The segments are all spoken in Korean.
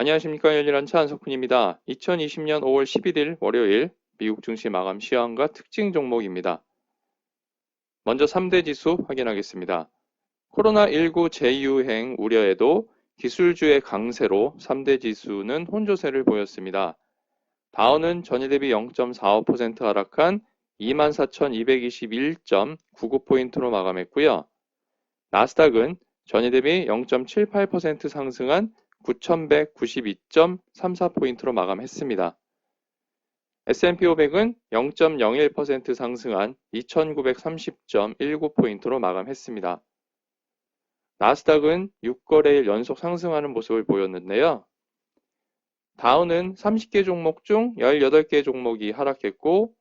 안녕하십니까 열일한차 안석훈입니다. 2020년 5월 11일 월요일 미국 증시 마감 시황과 특징 종목입니다. 먼저 3대 지수 확인하겠습니다. 코로나19 재유행 우려에도 기술주의 강세로 3대 지수는 혼조세를 보였습니다. 다우는 전일 대비 0.45% 하락한 24,221.99포인트로 마감했고요. 나스닥은 전일 대비 0.78% 상승한 9,192.34포인트로 마감했습니다. S&P 500은 0.01% 상승한 2,930.19포인트로 마감했습니다. 나스닥은 6거래일 연속 상승하는 모습을 보였는데요. 다우는 30개 종목 중 18개 종목이 하락했고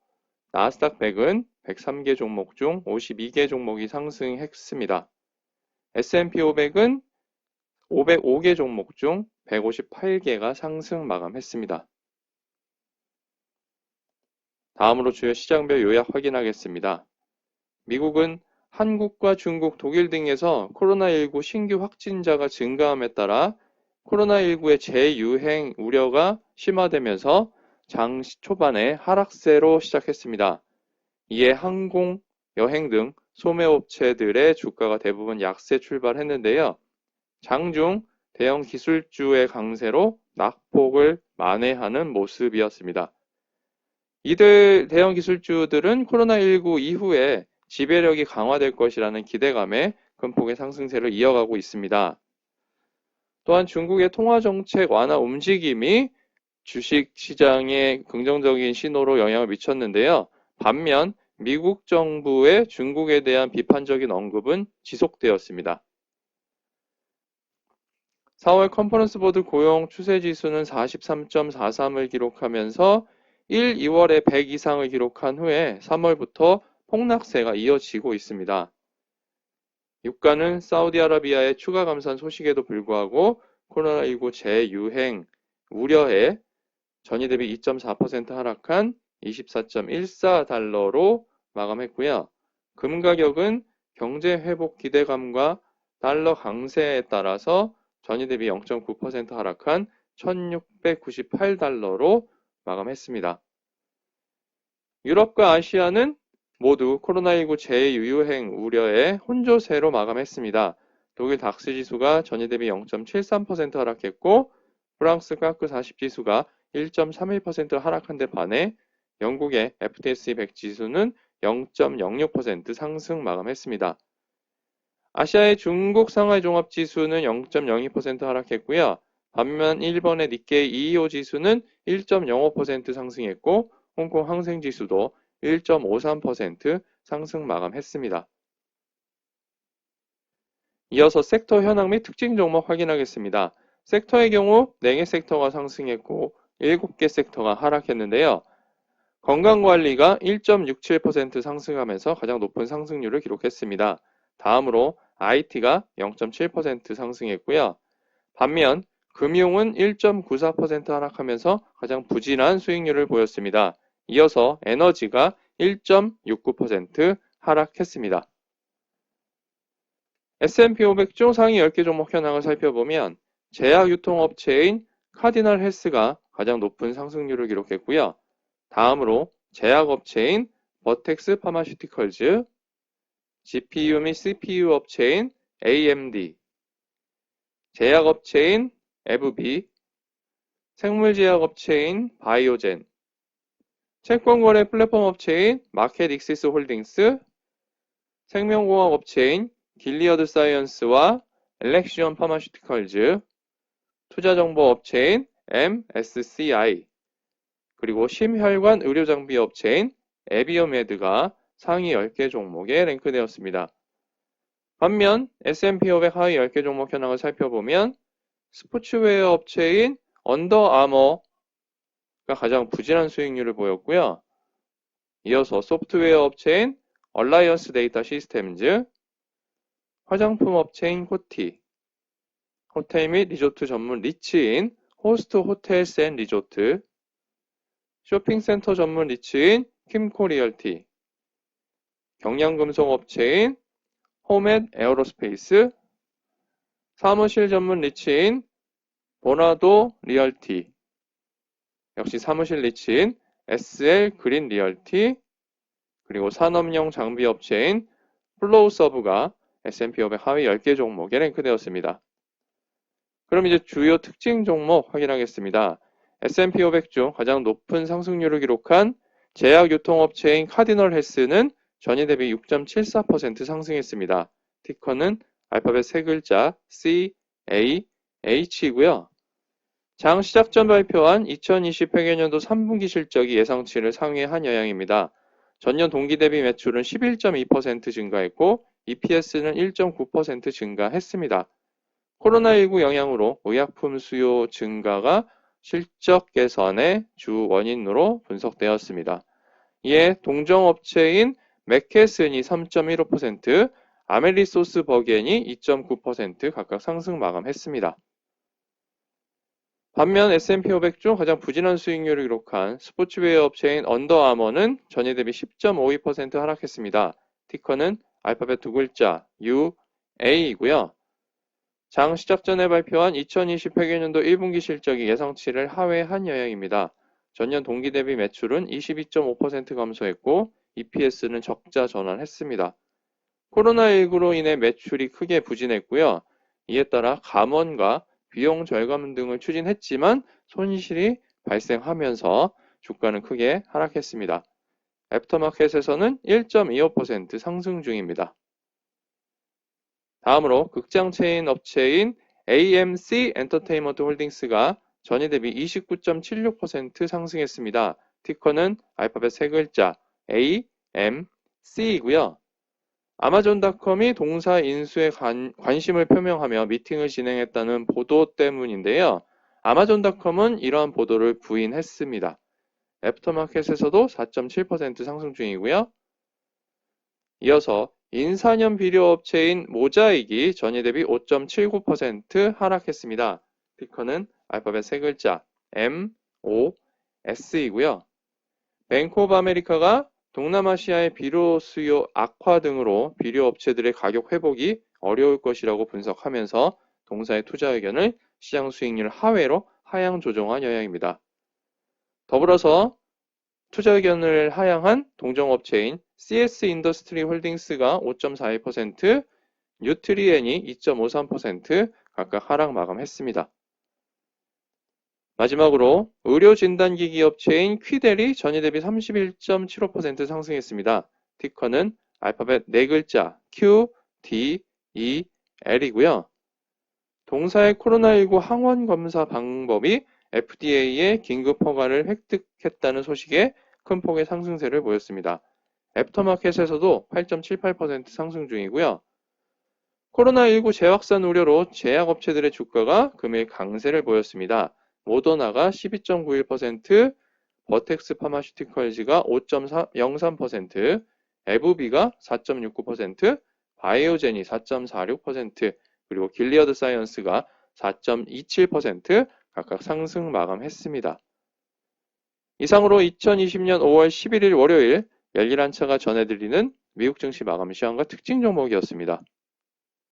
나스닥 100은 103개 종목 중 52개 종목이 상승했습니다. S&P 500은 505개 종목 중 158개가 상승 마감했습니다. 다음으로 주요 시장별 요약 확인하겠습니다. 미국은 한국과 중국, 독일 등에서 코로나19 신규 확진자가 증가함에 따라 코로나19의 재유행 우려가 심화되면서 장 초반에 하락세로 시작했습니다. 이에 항공, 여행 등 소매업체들의 주가가 대부분 약세 출발했는데요. 장중 대형 기술주의 강세로 낙폭을 만회하는 모습이었습니다. 이들 대형 기술주들은 코로나19 이후에 지배력이 강화될 것이라는 기대감에 큰 폭의 상승세를 이어가고 있습니다. 또한 중국의 통화정책 완화 움직임이 주식 시장에 긍정적인 신호로 영향을 미쳤는데요. 반면 미국 정부의 중국에 대한 비판적인 언급은 지속되었습니다. 4월 컨퍼런스 보드 고용 추세 지수는 43.43을 기록하면서 1, 2월에 100 이상을 기록한 후에 3월부터 폭락세가 이어지고 있습니다. 유가는 사우디아라비아의 추가 감산 소식에도 불구하고 코로나19 재유행 우려에 전이 대비 2.4% 하락한 24.14달러로 마감했고요. 금 가격은 경제 회복 기대감과 달러 강세에 따라서 전이 대비 0.9% 하락한 1698달러로 마감했습니다. 유럽과 아시아는 모두 코로나19 재유행 우려에 혼조세로 마감했습니다. 독일 닥스 지수가 전일 대비 0.73% 하락했고 프랑스 카크 40 지수가 1.31% 하락한 데 반해 영국의 FTSE 100 지수는 0.06% 상승 마감했습니다. 아시아의 중국 상하이 종합 지수는 0.02% 하락했고요. 반면 일본의 니케이 225 지수는 1.05% 상승했고 홍콩 항생 지수도 1.53% 상승 마감했습니다. 이어서 섹터 현황 및 특징 종목 확인하겠습니다. 섹터의 경우 4개 섹터가 상승했고 7개 섹터가 하락했는데요. 건강관리가 1.67% 상승하면서 가장 높은 상승률을 기록했습니다. 다음으로 IT가 0.7% 상승했고요. 반면 금융은 1.94% 하락하면서 가장 부진한 수익률을 보였습니다. 이어서 에너지가 1.69% 하락했습니다. S&P 500중 상위 10개 종목 현황을 살펴보면 제약 유통업체인 카디널 헬스가 가장 높은 상승률을 기록했고요. 다음으로 제약업체인 버텍스 파마슈티컬즈, GPU 및 CPU 업체인 AMD, 제약 업체인 에브비, 생물 제약 업체인 바이오젠, 채권 거래 플랫폼 업체인 마켓 익시스 홀딩스, 생명공학 업체인 길리어드 사이언스와 엘렉시온 파마슈티컬즈, 투자 정보 업체인 MSCI, 그리고 심혈관 의료 장비 업체인 에비오메드가 상위 10개 종목에 랭크되었습니다. 반면 S&P 500 하위 10개 종목 현황을 살펴보면 스포츠웨어 업체인 언더아머가 가장 부진한 수익률을 보였고요. 이어서 소프트웨어 업체인 얼라이언스 데이터 시스템즈, 화장품 업체인 코티, 호텔 및 리조트 전문 리츠인 호스트 호텔스 앤 리조트, 쇼핑센터 전문 리츠인 킴코리얼티, 경량금속 업체인 홈앤 에어로스페이스, 사무실 전문 리츠인 보나도 리얼티, 역시 사무실 리치인 SL 그린 리얼티, 그리고 산업용 장비 업체인 플로우 서브가 S&P 500 하위 10개 종목에 랭크되었습니다. 그럼 이제 주요 특징 종목 확인하겠습니다. S&P 500 중 가장 높은 상승률을 기록한 제약 유통업체인 카디널 헬스는 전일 대비 6.74% 상승했습니다. 티커는 알파벳 세 글자 C, A, H이고요. 장 시작 전 발표한 2020 회계년도 3분기 실적이 예상치를 상회한 영향입니다. 전년 동기 대비 매출은 11.2% 증가했고 EPS는 1.9% 증가했습니다. 코로나19 영향으로 의약품 수요 증가가 실적 개선의 주 원인으로 분석되었습니다. 이에 동정업체인 맥케슨이 3.15%, 아멜리소스 버겐이 2.9% 각각 상승 마감했습니다. 반면 S&P 500 중 가장 부진한 수익률을 기록한 스포츠웨어 업체인 언더아머는 전일 대비 10.52% 하락했습니다. 티커는 알파벳 두 글자 UA이고요. 장 시작 전에 발표한 2020 회계년도 1분기 실적이 예상치를 하회한 영향입니다. 전년 동기 대비 매출은 22.5% 감소했고 EPS는 적자 전환했습니다. 코로나19로 인해 매출이 크게 부진했고요. 이에 따라 감원과 비용 절감 등을 추진했지만 손실이 발생하면서 주가는 크게 하락했습니다. 애프터마켓에서는 1.25% 상승 중입니다. 다음으로 극장 체인 업체인 AMC 엔터테인먼트 홀딩스가 전일 대비 29.76% 상승했습니다. 티커는 알파벳 세 글자 A, M, C이고요. 아마존닷컴이 동사 인수에 관, 관심을 표명하며 미팅을 진행했다는 보도 때문인데요. 아마존닷컴은 이러한 보도를 부인했습니다. 애프터마켓에서도 4.7% 상승 중이고요. 이어서 인산염 비료업체인 모자익이 전일 대비 5.79% 하락했습니다. 피커는 알파벳 세 글자 M, O, S이고요. 뱅크 오브 아메리카가 동남아시아의 비료 수요 악화 등으로 비료 업체들의 가격 회복이 어려울 것이라고 분석하면서 동사의 투자 의견을 시장 수익률 하회로 하향 조정한 영향입니다. 더불어서 투자 의견을 하향한 동종업체인 CS 인더스트리 홀딩스가 5.42%, 뉴트리엔이 2.53% 각각 하락 마감했습니다. 마지막으로 의료진단기기 업체인 퀴델이 전일 대비 31.75% 상승했습니다. 티커는 알파벳 4글자 Q, D, E, L이고요. 동사의 코로나19 항원 검사 방법이 FDA의 긴급 허가를 획득했다는 소식에 큰 폭의 상승세를 보였습니다. 애프터마켓에서도 8.78% 상승 중이고요. 코로나19 재확산 우려로 제약업체들의 주가가 금일 강세를 보였습니다. 모더나가 12.91%, 버텍스 파마슈티컬즈가 5.03%, 에브비가 4.69%, 바이오젠이 4.46%, 그리고 길리어드 사이언스가 4.27% 각각 상승 마감했습니다. 이상으로 2020년 5월 11일 월요일 열일한 차가 전해드리는 미국 증시 마감 시황과 특징 종목이었습니다.